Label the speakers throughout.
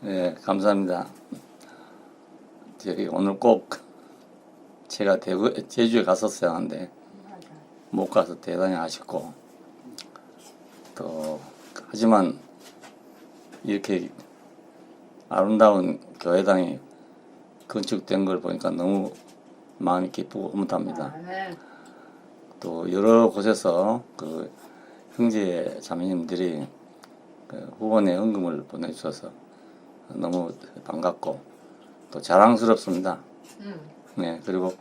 Speaker 1: 네, 감사합니다. 저기 오늘 꼭 제가 대구 제주에 갔었어야 하는데 못 가서 대단히 아쉽고 또 하지만 이렇게 아름다운 교회당이 건축된 걸 보니까 너무 마음이 기쁘고 흐뭇합니다.
Speaker 2: 아멘.
Speaker 1: 또 여러 곳에서 그 형제 자매님들이 그 후원의 헌금을 보내주셔서 너무 반갑고 또 자랑스럽습니다.
Speaker 2: 음.
Speaker 1: 네 그리고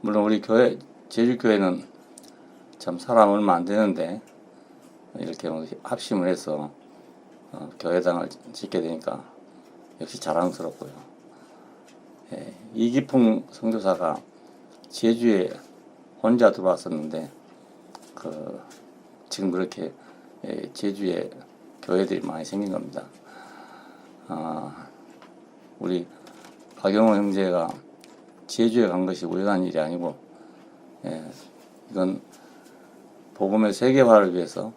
Speaker 1: 물론 우리 교회 제주 교회는 참 사람 얼마 안 되는데 이렇게 뭐 합심을 해서 어, 교회당을 짓게 되니까 역시 자랑스럽고요. 예, 이기풍 선교사가 제주에 혼자 들어왔었는데 그 지금 그렇게 예, 제주에 교회들이 많이 생긴 겁니다. 아, 우리 박영호 형제가 제주에 간 것이 우연한 일이 아니고 예, 이건 복음의 세계화를 위해서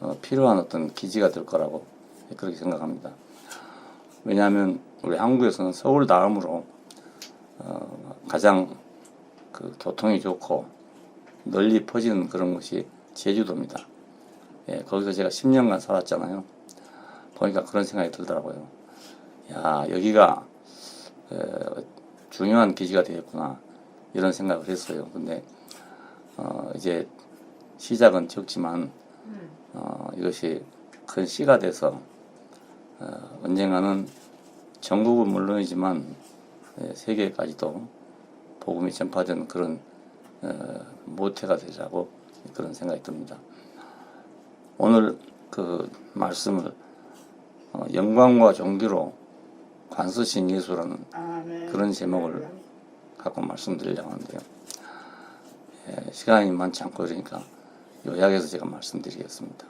Speaker 1: 어, 필요한 어떤 기지가 될 거라고 그렇게 생각합니다. 왜냐하면 우리 한국에서는 서울 다음으로 어, 가장 그 교통이 좋고 널리 퍼지는 그런 곳이 제주도입니다. 예, 거기서 제가 10년간 살았잖아요. 보니까 그런 생각이 들더라고요. 야, 여기가 에, 중요한 기지가 되겠구나 이런 생각을 했어요. 근데 어, 이제 시작은 적지만
Speaker 2: 음.
Speaker 1: 어, 이것이 큰 씨가 돼서 어, 언젠가는 전국은 물론이지만 예, 세계까지도 복음이 전파되는 그런 어, 모태가 되자고 그런 생각이 듭니다. 오늘 그 말씀을 어, 영광과 종기로 관서신 예수라는
Speaker 2: 아멘.
Speaker 1: 그런 제목을 갖고 말씀드리려고 하는데요. 예, 시간이 많지 않고 그러니까 요약해서 제가 말씀드리겠습니다.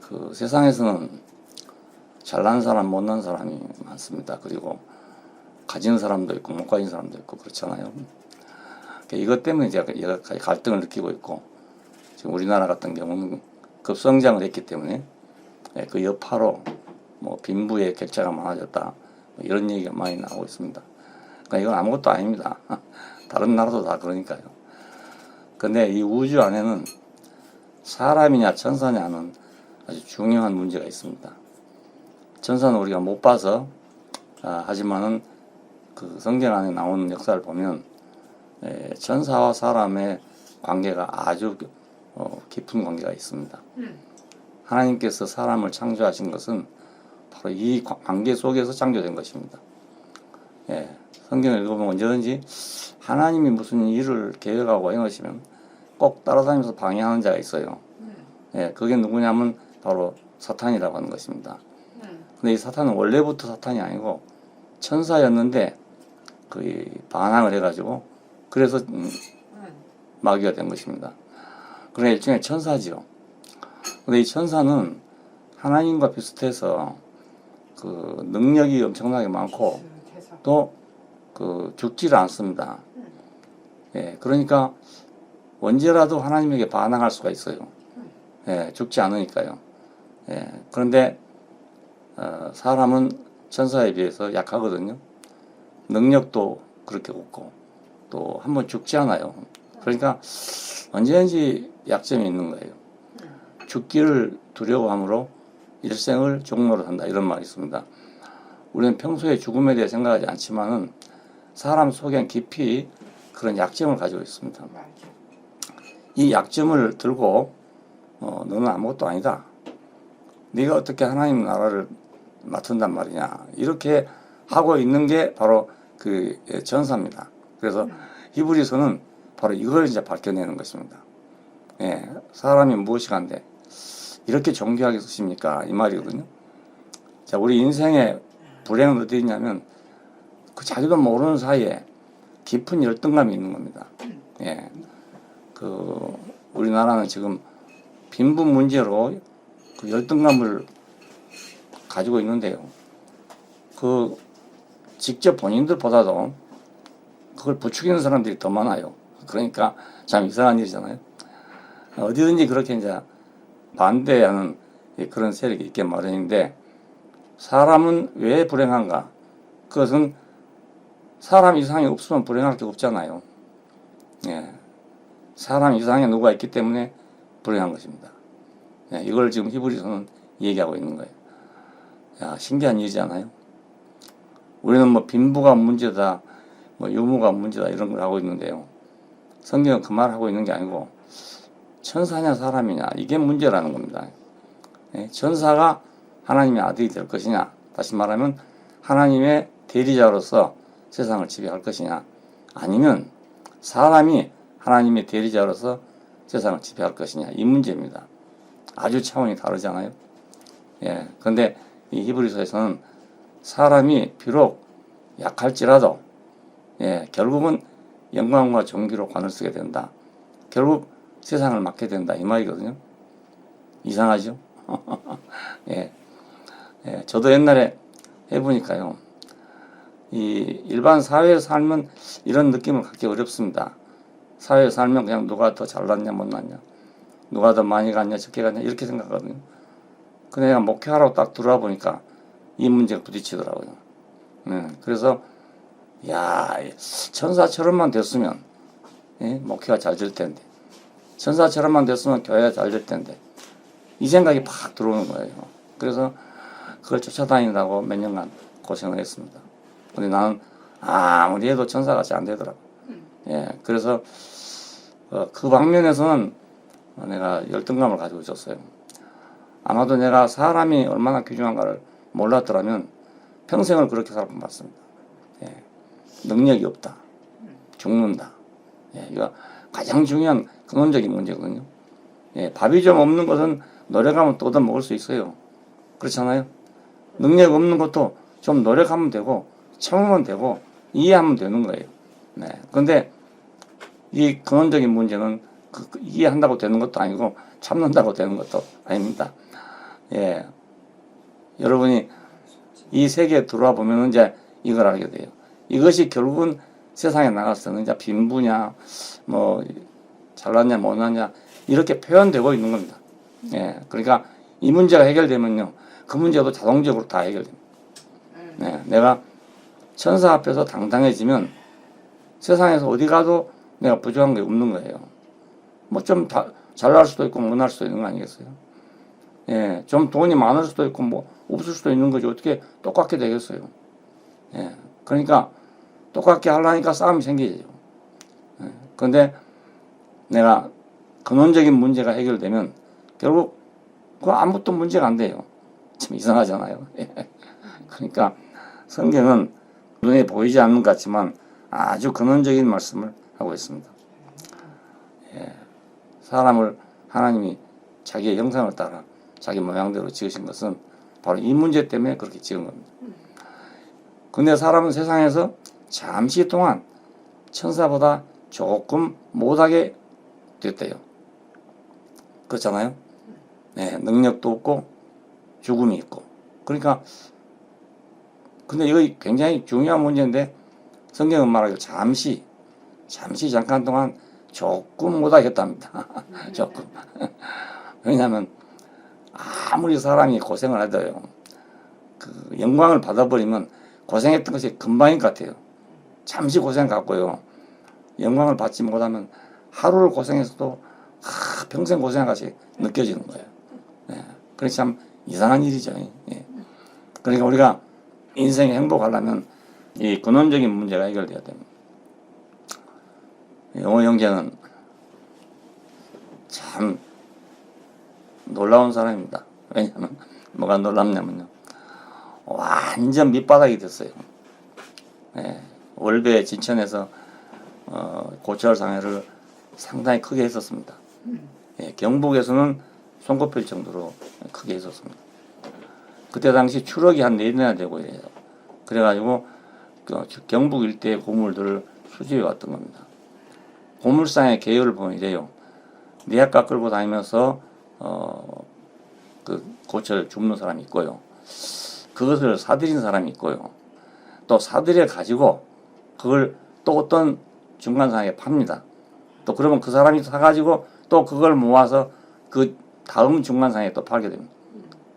Speaker 1: 그 세상에서는 잘난 사람, 못난 사람이 많습니다. 그리고 가진 사람도 있고 못 가진 사람도 있고 그렇잖아요. 그러니까 이것 때문에 제가 여러 가지 갈등을 느끼고 있고 지금 우리나라 같은 경우는 급성장을 했기 때문에 예, 그 여파로 뭐 빈부의 격차가 많아졌다 뭐 이런 얘기가 많이 나오고 있습니다. 그러니까 이건 아무것도 아닙니다. 다른 나라도 다 그러니까요. 근데 이 우주 안에는 사람이냐 천사냐는 아주 중요한 문제가 있습니다. 천사는 우리가 못 봐서 아, 하지만은 그 성경 안에 나오는 역사를 보면 에, 천사와 사람의 관계가 아주 어, 깊은 관계가 있습니다.
Speaker 2: 음.
Speaker 1: 하나님께서 사람을 창조하신 것은 바로 이 관- 관계 속에서 창조된 것입니다. 예, 성경을 읽어보면 언제든지 하나님이 무슨 일을 계획하고 행하시면 꼭 따라다니면서 방해하는 자가 있어요. 예, 그게 누구냐면 바로 사탄이라고 하는 것입니다.
Speaker 2: 음.
Speaker 1: 근데 이 사탄은 원래부터 사탄이 아니고 천사였는데 그 반항을 해가지고 그래서 음,
Speaker 2: 음.
Speaker 1: 마귀가 된 것입니다. 그래 일종의 천사지요. 근데 이 천사는 하나님과 비슷해서 그 능력이 엄청나게 많고. 또 그 죽지를 않습니다. 예, 그러니까 언제라도 하나님에게 반항할 수가 있어요. 예, 죽지 않으니까요. 예, 그런데 어, 사람은 천사에 비해서 약하거든요. 능력도 그렇게 없고 또 한 번 죽지 않아요. 그러니까 언제든지 약점이 있는 거예요. 죽기를 두려워함으로 일생을 종로로 한다 이런 말이 있습니다. 우리는 평소에 죽음에 대해 생각하지 않지만은 사람 속엔 깊이 그런 약점을 가지고 있습니다. 이 약점을 들고 어, 너는 아무것도 아니다. 네가 어떻게 하나님 나라를 맡은단 말이냐. 이렇게 하고 있는 게 바로 그 예, 전사입니다. 그래서 히브리서는 바로 이걸 이제 밝혀내는 것입니다. 예, 사람이 무엇이 간데 이렇게 존귀하게 쓰십니까? 이 말이거든요. 자, 우리 인생의 불행은 어디 있냐면 그 자기도 모르는 사이에 깊은 열등감이 있는 겁니다. 예. 그 우리나라는 지금 빈부 문제로 그 열등감을 가지고 있는데요. 그 직접 본인들보다도 그걸 부추기는 사람들이 더 많아요. 그러니까 참 이상한 일이잖아요. 어디든지 그렇게 이제 반대하는 그런 세력이 있게 마련인데 사람은 왜 불행한가? 그것은 사람 이상이 없으면 불행할 게 없잖아요. 예. 사람 이상에 누가 있기 때문에 불행한 것입니다. 예, 이걸 지금 히브리서는 얘기하고 있는 거예요. 야, 신기한 일이잖아요. 우리는 뭐 빈부가 문제다, 뭐 유무가 문제다 이런 걸 하고 있는데요. 성경은 그말 하고 있는 게 아니고 천사냐 사람이냐 이게 문제라는 겁니다. 예, 천사가 하나님의 아들이 될 것이냐 다시 말하면 하나님의 대리자로서 세상을 지배할 것이냐 아니면 사람이 하나님의 대리자로서 세상을 지배할 것이냐 이 문제입니다. 아주 차원이 다르잖아요. 예, 근데 이 히브리서에서는 사람이 비록 약할지라도 예, 결국은 영광과 존귀로 관을 쓰게 된다. 결국 세상을 맡게 된다 이 말이거든요. 이상하죠? 예. 예, 저도 옛날에 해보니까요. 이 일반 사회에 살면 이런 느낌을 갖기 어렵습니다. 사회에 살면 그냥 누가 더 잘났냐 못났냐, 누가 더 많이 갔냐 적게 갔냐 이렇게 생각하거든요. 근데 내가 목회하라고 딱 들어와 보니까 이 문제가 부딪히더라고요. 네, 그래서 야 천사처럼만 됐으면 예, 목회가 잘 될 텐데 천사처럼만 됐으면 교회가 잘 될 텐데 이 생각이 팍 들어오는 거예요. 그래서 그걸 쫓아다닌다고 몇 년간 고생을 했습니다. 근데 나는 아무리 해도 천사같이 안 되더라고. 예, 그래서 어, 그 방면에서는 내가 열등감을 가지고 있었어요. 아마도 내가 사람이 얼마나 귀중한가를 몰랐더라면 평생을 그렇게 살아본 것 같습니다. 예, 능력이 없다. 죽는다. 예, 이거 가장 중요한 근원적인 문제거든요. 예, 밥이 좀 없는 것은 노력하면 또 얻어 먹을 수 있어요. 그렇잖아요. 능력 없는 것도 좀 노력하면 되고 참으면 되고 이해하면 되는 거예요. 네. 근데 이 근원적인 문제는 그, 그 이해한다고 되는 것도 아니고 참는다고 되는 것도 아닙니다. 예. 여러분이 이 세계에 들어와 보면 이제 이걸 알게 돼요. 이것이 결국은 세상에 나가서는 이제 빈부냐, 뭐, 잘났냐, 못났냐, 이렇게 표현되고 있는 겁니다. 예. 그러니까 이 문제가 해결되면요. 그 문제도 자동적으로 다 해결됩니다. 네. 내가 천사 앞에서 당당해지면 세상에서 어디 가도 내가 부족한 게 없는 거예요. 뭐 좀 잘날 수도 있고 못날 수도 있는 거 아니겠어요? 예, 좀 돈이 많을 수도 있고 뭐 없을 수도 있는 거지 어떻게 똑같게 되겠어요? 예, 그러니까 똑같게 하려니까 싸움이 생기죠. 예, 근데 내가 근원적인 문제가 해결되면 결국 그 아무것도 문제가 안 돼요. 참 이상하잖아요. 예. 그러니까 성경은 눈에 보이지 않는 것 같지만 아주 근원적인 말씀을 하고 있습니다. 예. 사람을 하나님이 자기의 형상을 따라 자기 모양대로 지으신 것은 바로 이 문제 때문에 그렇게 지은 겁니다. 근데 사람은 세상에서 잠시 동안 천사보다 조금 못하게 됐대요. 그렇잖아요? 네, 능력도 없고 죽음이 있고. 그러니까 근데 이거 굉장히 중요한 문제인데 성경은 말하기를 잠시 잠시 잠깐 동안 조금 못하겠답니다. 조금. 왜냐하면 아무리 사람이 고생을 해도요. 그 영광을 받아버리면 고생했던 것이 금방인 것 같아요. 잠시 고생 갖고요. 영광을 받지 못하면 하루를 고생해서도 아, 평생 고생한 것이 느껴지는 거예요. 네. 그래 참 이상한 일이죠. 예. 그러니까 우리가 인생에 행복하려면 이 근원적인 문제가 해결돼야 됩니다. 영어 형제는 참 놀라운 사람입니다. 왜냐하면 뭐가 놀랍냐면요. 완전 밑바닥이 됐어요. 예, 월배 진천에서 어, 고철 상해를 상당히 크게 했었습니다. 예, 경북에서는 손꼽힐 정도로 크게 했었습니다. 그때 당시 추럭이 한 네대나 되고 이래요. 그래가지고 그 경북 일대의 고물들을 수집해 왔던 겁니다. 고물상의 계열을 보면 이래요. 니아까 끌고 다니면서 어, 그 고철 줍는 사람이 있고요. 그것을 사들인 사람이 있고요. 또 사들여 가지고 그걸 또 어떤 중간상에 팝니다. 또 그러면 그 사람이 사가지고 또 그걸 모아서 그 다음 중간상에 또 팔게 됩니다.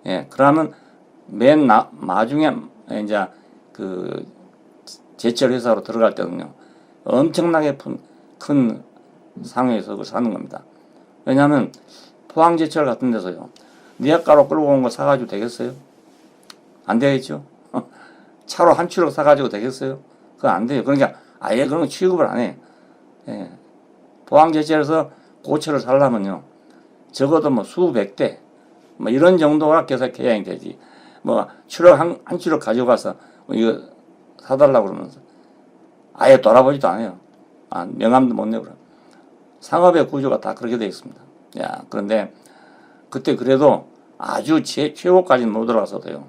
Speaker 1: 예, 그러면 맨 나, 마중에 이제 그 제철 회사로 들어갈 때는요 엄청나게 큰, 큰 상회에서 그걸 사는 겁니다. 왜냐하면 포항 제철 같은 데서요 니아가로 끌고 온 거 사가지고 되겠어요? 안 되겠죠? 차로 한 추럭 사가지고 되겠어요? 그거 안 돼요. 그러니까 아예 그런 거 취급을 안 해. 예. 제철에서 고철을 살려면요 적어도 뭐 수백 대, 뭐 이런 정도가 계속 계약이 되지. 뭐 추럭 한, 한 추럭 가져가서 뭐 이거 사달라고 그러면서 아예 돌아보지도 않아요. 아, 명함도 못 내고. 상업의 구조가 다 그렇게 되어 있습니다. 야, 그런데 그때 그래도 아주 제, 최고까지는 못 올라가서도요.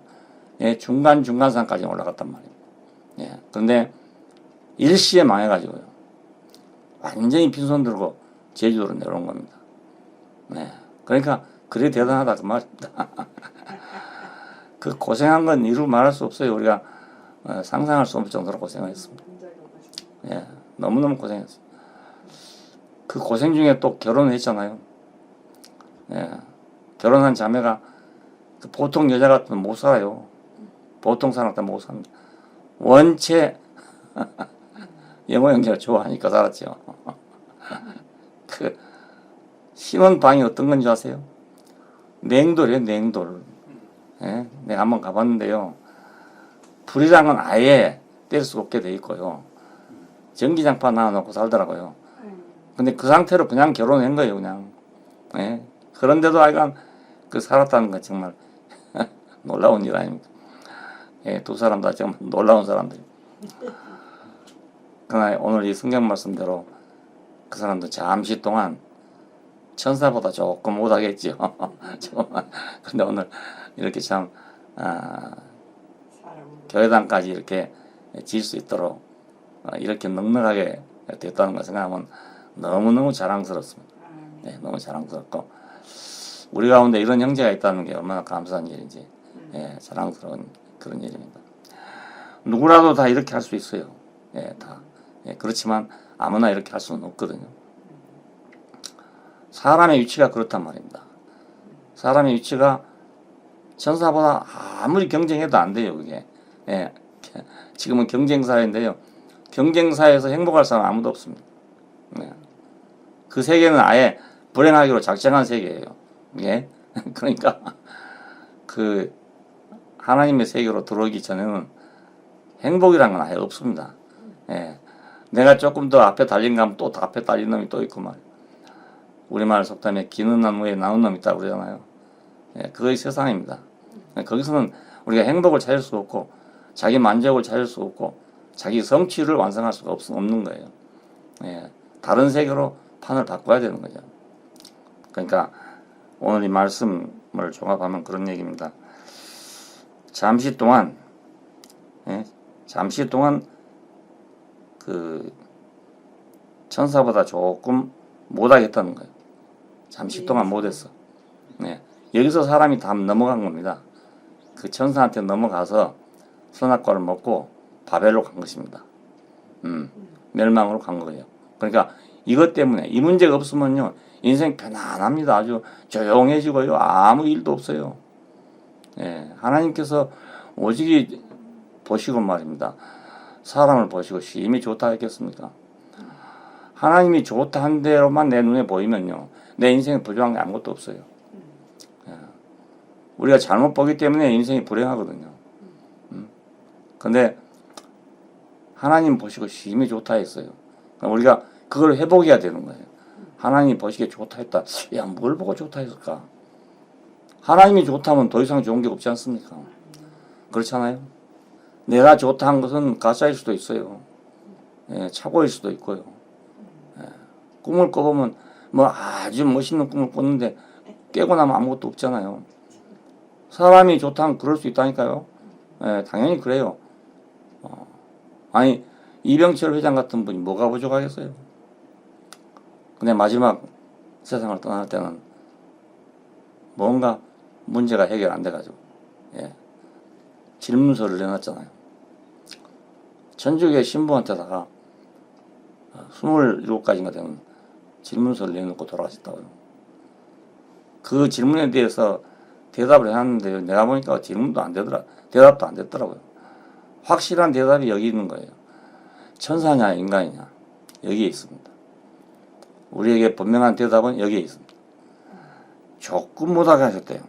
Speaker 1: 예, 중간, 중간산까지 올라갔단 말이에요. 예, 그런데 일시에 망해가지고요. 완전히 빈손 들고 제주도로 내려온 겁니다. 네. 그러니까 그래 대단하다 그 말입니다. 그 고생한 건 이루 말할 수 없어요. 우리가 어, 상상할 수 없을 정도로 고생했습니다. 예, 너무너무 고생했어요. 그 고생 중에 또 결혼을 했잖아요. 예, 결혼한 자매가 그 보통 여자 같으면 못 살아요. 보통 사람 같으면 못 삽니다. 원체 영어 연기를 좋아하니까 살았죠. 그 신혼 방이 어떤 건지 아세요? 냉돌이에요, 냉돌. 예? 내가 한번 가봤는데요. 불이란 건 아예 뗄 수 없게 돼 있고요. 전기장판 하나 놓고 살더라고요. 근데 그 상태로 그냥 결혼한 거예요, 그냥. 예? 그런데도 아이가 그 살았다는 건 정말 놀라운 일 아닙니까? 예, 두 사람 다 정말 놀라운 사람들. 그러나 오늘 이 성경 말씀대로 그 사람도 잠시 동안 천사보다 조금 못하겠죠. 정말. 근데 오늘 이렇게 참, 아, 교회당까지 이렇게 질 수 있도록 어, 이렇게 넉넉하게 됐다는 걸 생각하면 너무너무 자랑스럽습니다. 네, 너무 자랑스럽고 우리 가운데 이런 형제가 있다는 게 얼마나 감사한 일인지 예, 자랑스러운 그런 일입니다. 누구라도 다 이렇게 할 수 있어요. 예, 다. 예, 그렇지만 아무나 이렇게 할 수는 없거든요. 사람의 위치가 그렇단 말입니다. 사람의 위치가 천사보다 아무리 경쟁해도 안 돼요, 그게. 예, 지금은 경쟁사회인데요. 경쟁사회에서 행복할 사람 아무도 없습니다. 네. 그 세계는 아예 불행하기로 작정한 세계예요. 예. 그러니까 그 하나님의 세계로 들어오기 전에는 행복이란 건 아예 없습니다. 예. 내가 조금 더 앞에 달린 가면 또 앞에 달린 놈이 또 말이에요. 우리말 속담에 기는 나무에 나온 놈이 있다고 그러잖아요. 예, 그것이 세상입니다. 예, 거기서는 우리가 행복을 찾을 수 없고 자기 만족을 찾을 수 없고 자기 성취를 완성할 수가 없, 없는 거예요. 예, 다른 세계로 판을 바꿔야 되는 거죠. 그러니까 오늘 이 말씀을 종합하면 그런 얘기입니다. 잠시 동안 예, 잠시 동안 그 천사보다 조금 못하겠다는 거예요. 잠시 동안 못했어. 네. 여기서 사람이 다 넘어간 겁니다. 그 천사한테 넘어가서 선악과를 먹고 바벨로 간 것입니다. 음, 멸망으로 간 거예요. 그러니까 이것 때문에 이 문제가 없으면요 인생 편안합니다. 아주 조용해지고요 아무 일도 없어요. 예, 하나님께서 오직이 보시고 말입니다. 사람을 보시고 심히 좋다 했겠습니까? 하나님이 좋다 한 대로만 내 눈에 보이면요 내 인생에 부족한 게 아무것도 없어요. 예. 우리가 잘못 보기 때문에 인생이 불행하거든요. 음. 근데 하나님 보시고 심히 좋다 했어요. 우리가 그걸 회복해야 되는 거예요. 하나님 보시기에 좋다 했다. 야, 뭘 보고 좋다 했을까? 하나님이 좋다면 더 이상 좋은 게 없지 않습니까? 그렇잖아요? 내가 좋다 한 것은 가짜일 수도 있어요. 예, 착오일 수도 있고요. 예, 꿈을 꿔보면 뭐 아주 멋있는 꿈을 꿨는데 깨고 나면 아무것도 없잖아요. 사람이 좋다 하면 그럴 수 있다니까요. 예, 당연히 그래요. 어, 아니, 이병철 회장 같은 분이 뭐가 부족하겠어요? 근데 마지막 세상을 떠날 때는 뭔가 문제가 해결 안 돼가지고, 예. 질문서를 내놨잖아요. 천주교 신부한테다가 27가지인가 되는 질문서를 내놓고 돌아가셨다고요. 그 질문에 대해서 대답을 해놨는데 내가 보니까 질문도 안 되더라. 대답도 안 됐더라고요. 확실한 대답이 여기 있는 거예요. 천사냐 인간이냐 여기에 있습니다. 우리에게 분명한 대답은 여기에 있습니다. 조금 못하게 하셨대요.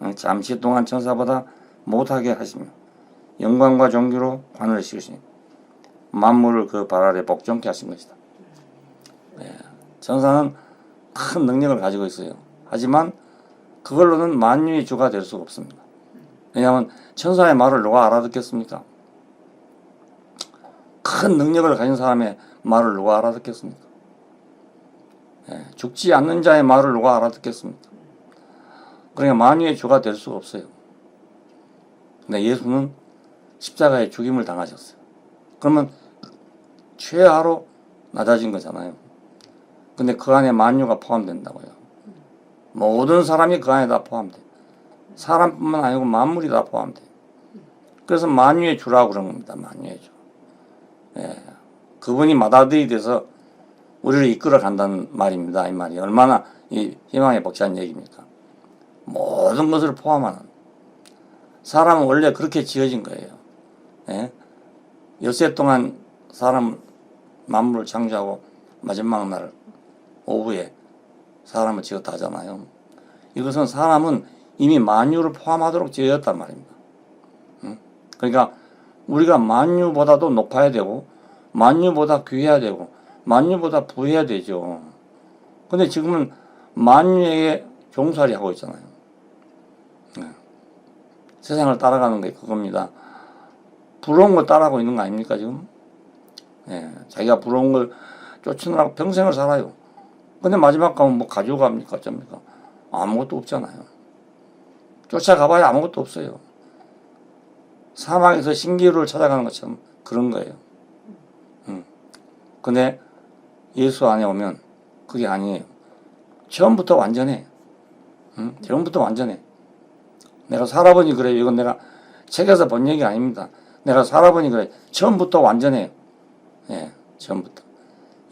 Speaker 1: 어, 잠시 동안 천사보다 못하게 하시며 영광과 존귀로 관을 씌우시니 만물을 그 발 아래 복종케 하신 것이다. 예, 천사는 큰 능력을 가지고 있어요. 하지만 그걸로는 만유의 주가 될 수가 없습니다. 왜냐하면 천사의 말을 누가 알아듣겠습니까? 큰 능력을 가진 사람의 말을 누가 알아듣겠습니까? 예, 죽지 않는 자의 말을 누가 알아듣겠습니까? 그러니까 만유의 주가 될 수가 없어요. 근데 예수는 십자가에 죽임을 당하셨어요. 그러면 최하로 낮아진 거잖아요. 근데 그 안에 만유가 포함된다고요. 모든 사람이 그 안에 다 포함돼. 사람뿐만 아니고 만물이 다 포함돼. 그래서 만유의 주라고 그런 겁니다. 만유의 주. 예. 그분이 마다들이 돼서 우리를 이끌어 간다는 말입니다. 이 말이 얼마나 이 희망에 벅찬 얘기입니까? 모든 것을 포함하는. 사람은 원래 그렇게 지어진 거예요. 예? 엿새 동안 사람 만물을 창조하고 마지막 날 오후에 사람을 지었다 하잖아요. 이것은 사람은 이미 만유를 포함하도록 지어졌단 말입니다. 응? 그러니까 우리가 만유보다도 높아야 되고 만유보다 귀해야 되고 만유보다 부해야 되죠. 근데 지금은 만유에게 종살이 하고 있잖아요. 네. 세상을 따라가는 게 그겁니다. 부러운 걸 따라하고 있는 거 아닙니까 지금? 예, 자기가 부러운 걸 쫓으느라고 평생을 살아요. 근데 마지막 가면 뭐 가지고 갑니까 어쩝니까? 아무것도 없잖아요. 쫓아가봐야 아무것도 없어요. 사망에서 신기루를 찾아가는 것처럼 그런 거예요. 음. 근데 예수 안에 오면 그게 아니에요. 처음부터 완전해. 음? 처음부터 완전해. 내가 살아보니 그래. 이건 내가 책에서 본 얘기 아닙니다. 내가 살아보니 그래. 처음부터 완전해요. 예, 처음부터.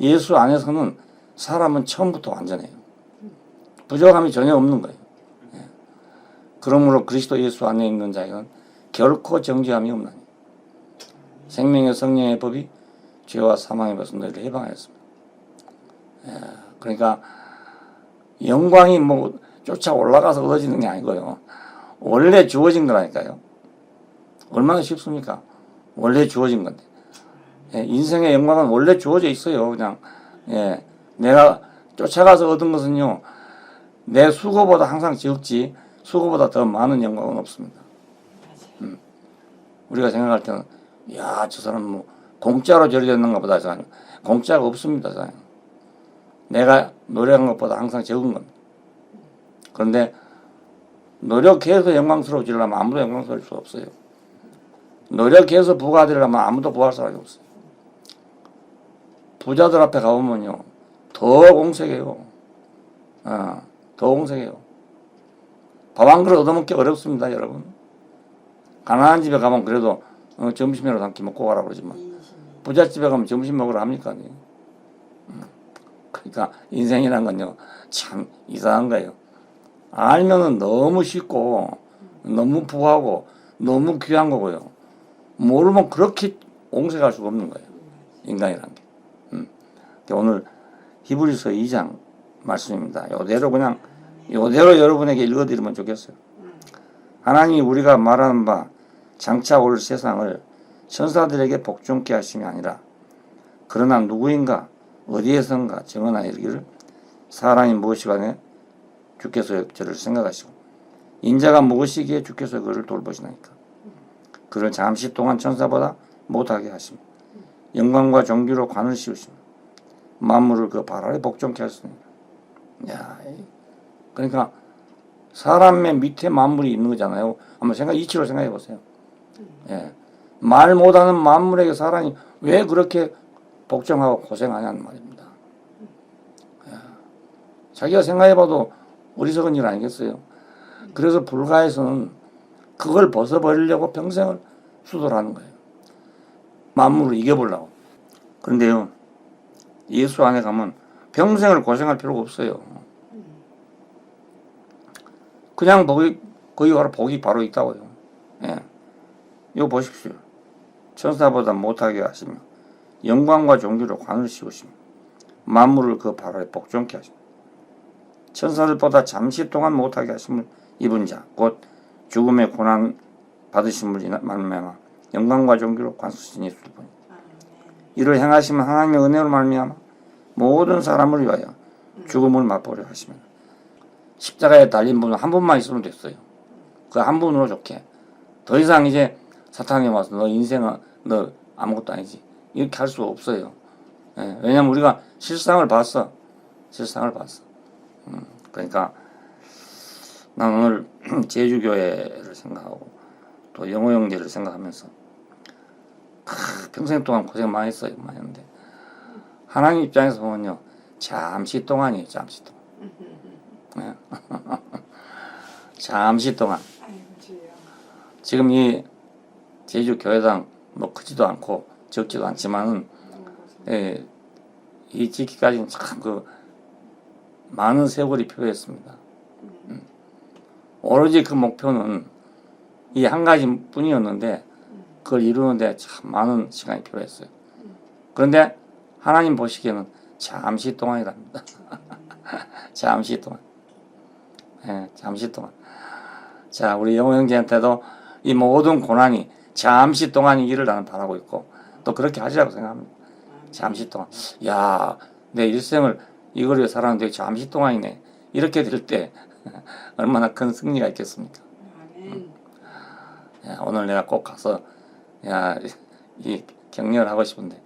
Speaker 1: 예수 안에서는 사람은 처음부터 완전해요. 부족함이 전혀 없는 거예요. 예. 그러므로 그리스도 예수 안에 있는 자에게는 결코 정죄함이 없나니. 생명의 성령의 법이 죄와 사망의 것은 너희를 해방하였습니다. 예, 그러니까 영광이 뭐 쫓아 올라가서 얻어지는 게 아니고요. 원래 주어진 거라니까요. 얼마나 쉽습니까? 원래 주어진 건데. 예, 인생의 영광은 원래 주어져 있어요. 그냥 예, 내가 쫓아가서 얻은 것은요. 내 수고보다 항상 적지 수고보다 더 많은 영광은 없습니다. 음. 우리가 생각할 때는 야, 저 사람 뭐 공짜로 저리 됐는가 보다 저 공짜가 없습니다. 저 내가 노력한 것보다 항상 적은 겁니다. 그런데 노력해서 영광스러워지려면 아무도 영광스러울 수 없어요. 노력해서 부가 되려면 아무도 부할 사람이 없어요. 부자들 앞에 가보면요. 더 공색해요. 어, 더 공색해요. 밥 한 그릇 얻어먹기 어렵습니다, 여러분. 가난한 집에 가면 그래도 어, 점심이라도 한 끼 먹고 가라 그러지만 부잣집에 가면 점심 먹으러 합니까? 음. 그러니까 인생이란 건요 참 이상한 거예요. 알면은 너무 쉽고 너무 부하고 너무 귀한 거고요. 모르면 그렇게 옹색할 수가 없는 거예요. 인간이란 게. 음. 오늘 히브리서 2장 말씀입니다. 요대로 그냥 요대로 여러분에게 읽어드리면 좋겠어요. 하나님이 우리가 말하는 바 장차 올 세상을 천사들에게 복종케 하심이 아니라 그러나 누구인가 어디에선가 정언하여 이르기를 사람이 무엇이 간에 주께서 저를 생각하시고 인자가 무엇이기에 주께서 그를 돌보시나이까 그를 잠시 동안 천사보다 못하게 하시며 영광과 존귀로 관을 씌우시며 만물을 그 발 아래 복종케 하시니까 야, 그러니까 사람의 밑에 만물이 있는 거잖아요. 한번 생각 이치로 생각해 보세요. 예. 말 못하는 만물에게 사람이 왜 그렇게 복종하고 고생하냐는 말입니다. 예. 자기가 생각해봐도 어리석은 일 아니겠어요. 그래서 불가에서는 그걸 벗어버리려고 평생을 수돌하는 거예요. 만물을 이겨보려고. 그런데요, 예수 안에 가면 평생을 고생할 필요가 없어요. 그냥 보기 거기 바로 복이 바로 있다고요. 예. 이거 보십시오. 천사보다 못하게 하시며 영광과 종교로 관을 씌우시며 만물을 그발 아래 복종케 하시며 천사들보다 잠시 동안 못하게 하심을 입은 자 곧 죽음의 고난 받으심을 인하- 말미암아 영광과 종교로 관수신 예수를 보니 이를 행하시면 하나님의 은혜로 말미암아 모든 사람을 위하여 죽음을 맛보려 하시면 십자가에 달린 분은 한 분만 있으면 됐어요. 그 한 분으로 좋게 더 이상 이제 사탄이 와서 너 인생은 너 아무것도 아니지 이렇게 할 수 없어요. 예, 왜냐면 우리가 실상을 봤어. 실상을 봤어. 음, 그러니까 난 오늘 제주교회를 생각하고 또 영호 형제를 생각하면서 크, 평생 동안 고생 많이 했어요. 많이 했는데 하나님 입장에서 보면요 잠시 동안이에요. 잠시 동안. 예. 잠시 동안. 지금 이 제주 교회당 뭐 크지도 않고 적지도 않지만은 예, 이 짓기까지는 참 그 많은 세월이 필요했습니다. 음. 오로지 그 목표는 이 한 가지 뿐이었는데 그걸 이루는데 참 많은 시간이 필요했어요. 그런데 하나님 보시기에는 잠시 동안이랍니다. 잠시 동안. 예, 잠시 동안. 자, 우리 영호 형제한테도 이 모든 고난이 잠시 동안이기를 나는 바라고 있고 또 그렇게 하시라고 생각합니다. 잠시 동안. 야, 내 일생을 이걸 위해 살았는데 잠시 동안이네. 이렇게 될 때 얼마나 큰 승리가 있겠습니까? 야, 오늘 내가 꼭 가서 야, 이 격려를 하고 싶은데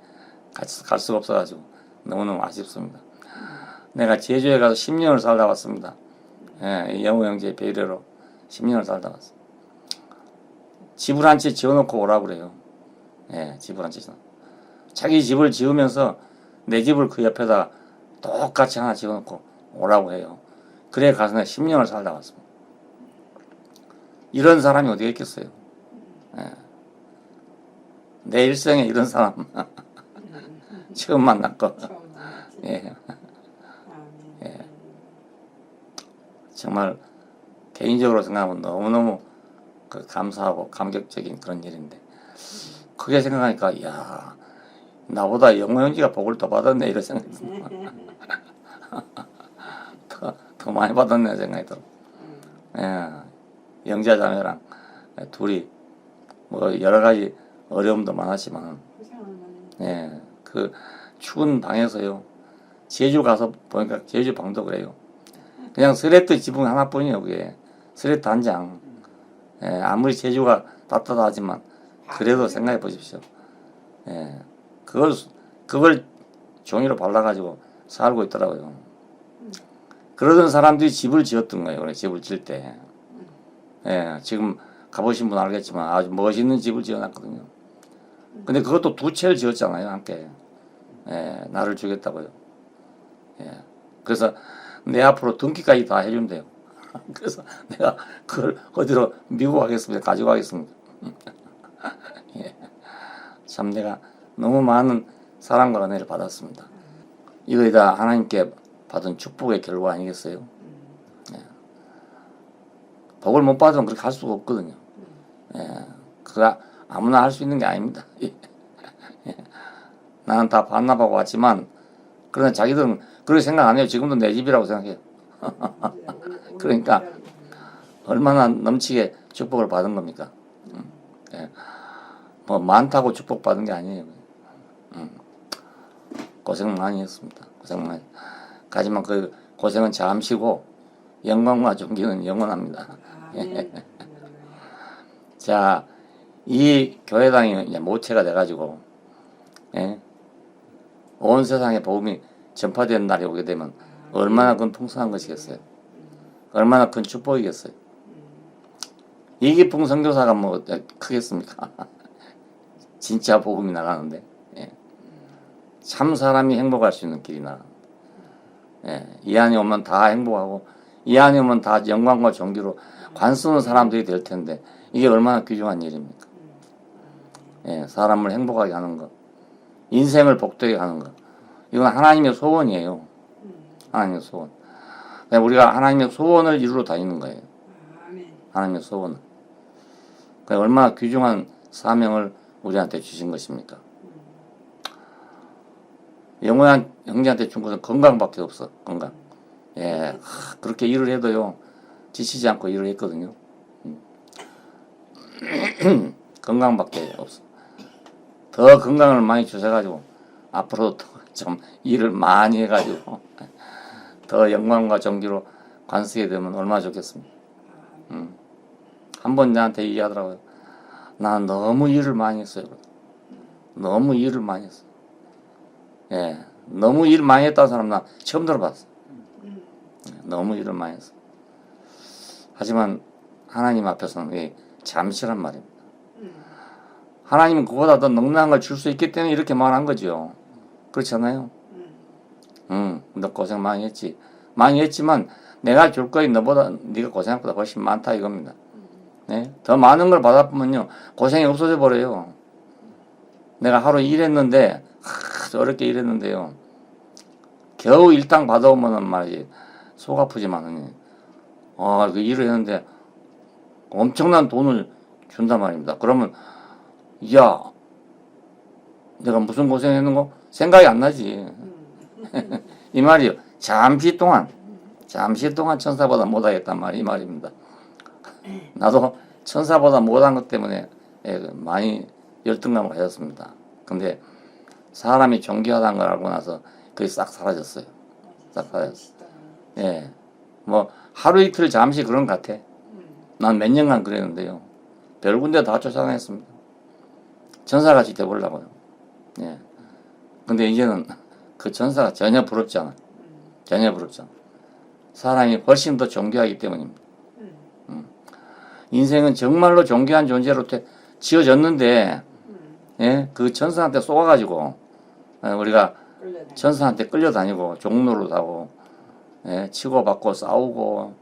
Speaker 1: 같이 갈 수가 없어가지고 너무너무 아쉽습니다. 내가 제주에 가서 10년을 살다 왔습니다. 예, 이 영우 형제의 배려로 10년을 살다 왔어. 집을 한 채 지어놓고 오라고 그래요. 예, 집을 한 채. 자기 집을 지으면서 내 집을 그 옆에다 똑같이 하나 지어놓고 오라고 해요. 그래 가서 내가 10년을 살다 왔습니다. 이런 사람이 어디 있겠어요? 예. 내 일생에 이런 사람 처음 만났고
Speaker 2: 처음 만났지.
Speaker 1: 예. 정말 개인적으로 생각하면 너무너무 그 감사하고 감격적인 그런 일인데 그게 생각하니까 야 나보다 영호 형제가 복을 더 받았네 이런 생각이 듭니다. 더, 더 많이 받았네 생각이 들어. 예, 영자 자매랑 둘이 뭐 여러 가지 어려움도 많았지만 예, 그 추운 방에서요. 제주 가서 보니까 제주 방도 그래요. 그냥 스레트 지붕 하나뿐이에요, 그게. 스레트 한 장. 예, 아무리 제주가 따뜻하지만 그래도 생각해 보십시오. 예, 그걸 그걸 종이로 발라가지고 살고 있더라고요. 그러던 사람들이 집을 지었던 거예요, 그래 집을 지을 때. 예, 지금 가보신 분 알겠지만 아주 멋있는 집을 지어놨거든요. 근데 그것도 두 채를 지었잖아요, 함께. 예, 나를 주겠다고요. 예. 그래서 내 앞으로 등기까지 다 해준대요. 그래서 내가 그걸 어디로 미국 가겠습니다. 가지고 가겠습니다. 예. 참 내가 너무 많은 사랑과 은혜를 받았습니다. 이거에 다 하나님께 받은 축복의 결과 아니겠어요? 예. 복을 못 받으면 그렇게 할 수가 없거든요. 예. 그가 아무나 할 수 있는 게 아닙니다. 예. 예. 나는 다 반납하고 왔지만 그러나 자기들은 그렇게 생각 안 해요. 지금도 내 집이라고 생각해요. 그러니까 얼마나 넘치게 축복을 받은 겁니까? 음, 예. 뭐 많다고 축복 받은 게 아니에요. 음. 고생 많이 했습니다. 고생 많이. 하지만 그 고생은 잠시고 영광과 존귀는 영원합니다.
Speaker 2: 아멘.
Speaker 1: 자, 이 교회당이 이제 모체가 돼가지고, 예? 온 세상에 복음이 전파되는 날이 오게 되면 얼마나 큰 풍성한 것이겠어요. 얼마나 큰 축복이겠어요. 이기풍 선교사가 뭐 크겠습니까? 진짜 복음이 나가는데, 예. 참 사람이 행복할 수 있는 길이 나가. 예. 이 안에 오면 다 행복하고, 이 안에 오면 다 영광과 존귀로 관 쓰는 사람들이 될 텐데, 이게 얼마나 귀중한 일입니까? 예, 사람을 행복하게 하는 것, 인생을 복되게 하는 것, 이건 하나님의 소원이에요. 하나님의 소원. 그냥 우리가 하나님의 소원을 이루러 다니는 거예요. 하나님의 소원은. 그 얼마나 귀중한 사명을 우리한테 주신 것입니까? 영원한 형제한테 준 것은 건강밖에 없어. 건강. 예, 하, 그렇게 일을 해도요 지치지 않고 일을 했거든요. 음. 건강밖에 없어. 더 건강을 많이 주셔가지고 앞으로 좀 일을 많이 해가지고 더 영광과 정기로 관쓰게 되면 얼마나 좋겠습니까? 음. 한번 나한테 얘기하더라고요. 나 너무 일을 많이 했어요. 너무 일을 많이 했어. 예, 너무 일 많이 했다는 사람 나 처음 들어봤어. 예, 너무 일을 많이 했어. 하지만 하나님 앞에서는 예, 잠시란 말입니다. 하나님은 그보다 더 넉넉한 걸 줄 수 있기 때문에 이렇게 말한 거죠. 그렇잖아요. 응, 너 고생 많이 했지. 많이 했지만 내가 줄 거이 너보다 네가 고생한 것보다 훨씬 많다 이겁니다. 네? 더 많은 걸 받아보면요 고생이 없어져 버려요. 내가 하루 일했는데 하, 어렵게 일했는데요. 겨우 일당 받아오면은 말이지 속 아프지만은 아 그 일을 했는데 엄청난 돈을 준단 말입니다. 그러면 야 내가 무슨 고생했는 거 생각이 안 나지. 이 말이요. 잠시 동안, 잠시 동안 천사보다 못하겠단 말이 이 말입니다. 나도 천사보다 못한 것 때문에 예, 많이 열등감을 가졌습니다. 근데 사람이 존귀하다는 걸 알고 나서 그게 싹 사라졌어요. 싹 사라졌어. 예. 뭐 하루 이틀 잠시 그런 것 같아. 난 몇 년간 그랬는데요. 별 군데 다 쫓아다녔습니다. 천사같이 돼보려고요. 예. 근데 이제는 그 천사가 전혀 부럽지 않아. 전혀 부럽지 않아. 사람이 훨씬 더 존귀하기 때문입니다. 음. 인생은 정말로 존귀한 존재로 태- 지어졌는데, 예, 그 천사한테 쏘아가지고, 예, 우리가 천사한테 끌려다니고, 종로로 하고, 예, 치고받고 싸우고,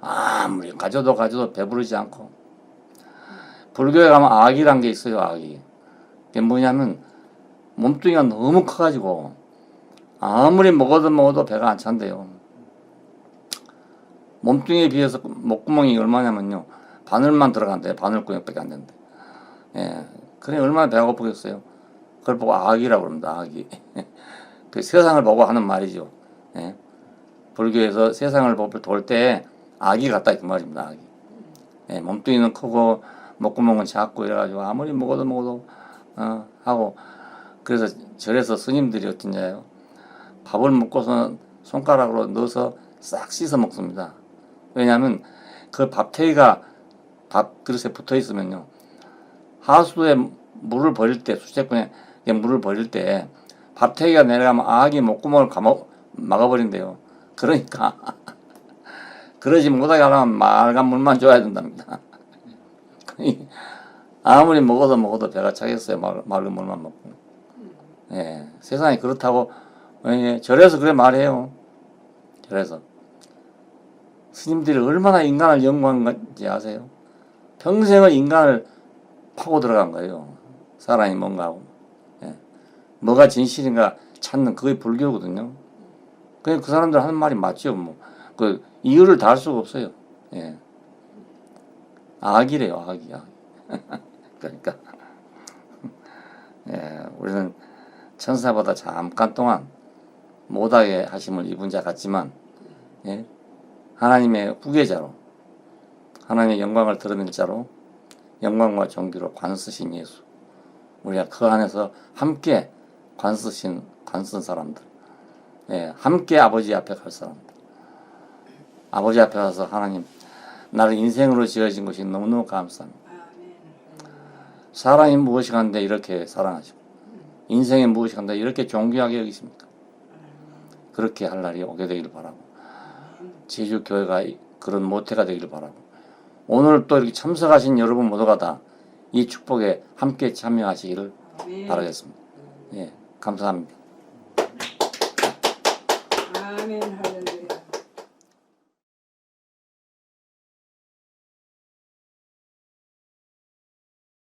Speaker 1: 아무리 가져도 가져도 배부르지 않고, 불교에 가면 악이란 게 있어요, 악이. 그게 뭐냐면, 몸뚱이가 너무 커가지고, 아무리 먹어도 먹어도 배가 안 찬대요. 몸뚱이에 비해서 목구멍이 얼마냐면요. 바늘만 들어간대요. 바늘구멍밖에 안 된대. 예. 그래, 얼마나 배가 고프겠어요. 그걸 보고 악이라고 그럽니다, 악이. 그 세상을 보고 하는 말이죠. 예. 불교에서 세상을 돌때 악이 같다, 그 말입니다, 악이. 예, 몸뚱이는 크고, 목구멍은 작고, 이래가지고 아무리 먹어도 먹어도, 어, 하고, 그래서 절에서 스님들이 어떠냐요. 밥을 먹고서 손가락으로 넣어서 싹 씻어 먹습니다. 왜냐하면 그 밥테이가 밥 그릇에 붙어 있으면요. 하수에 물을 버릴 때, 수제꾼에 물을 버릴 때 밥테이가 내려가면 아기 목구멍을 감아, 막아버린대요. 그러니까 그러지 못하게 하려면 맑은 물만 줘야 된답니다. 아무리 먹어도 먹어도 배가 차겠어요. 맑- 맑은 물만 먹고. 예, 세상이 그렇다고 예, 절에서 그래 말해요. 절에서 스님들이 얼마나 인간을 연구한 건지 아세요? 평생을 인간을 파고 들어간 거예요. 사람이 뭔가 하고. 예. 뭐가 진실인가 찾는 그게 불교거든요. 그냥 그 사람들 하는 말이 맞죠. 뭐. 그 이유를 다할 수가 없어요. 예. 악이래요, 악이, 악. 그러니까. 예, 우리는 천사보다 잠깐 동안 못하게 하심을 입은 자 같지만, 예, 하나님의 후계자로, 하나님의 영광을 드러낼 자로, 영광과 존귀로 관쓰신 예수, 우리가 그 안에서 함께 관쓰신, 관쓴 사람들, 예, 함께 아버지 앞에 갈 사람들, 아버지 앞에 가서 하나님, 나를 인생으로 지어진 것이 너무너무 감사합니다. 사람이 무엇이 간데 이렇게 사랑하시고, 인생이 무엇이 간데 이렇게 존귀하게 여기십니까? 그렇게 할 날이 오게 되기를 바라고, 제주 교회가 그런 모태가 되기를 바라고, 오늘 또 이렇게 참석하신 여러분 모두가 다 이 축복에 함께 참여하시기를 바라겠습니다. 예, 감사합니다.
Speaker 2: 아멘.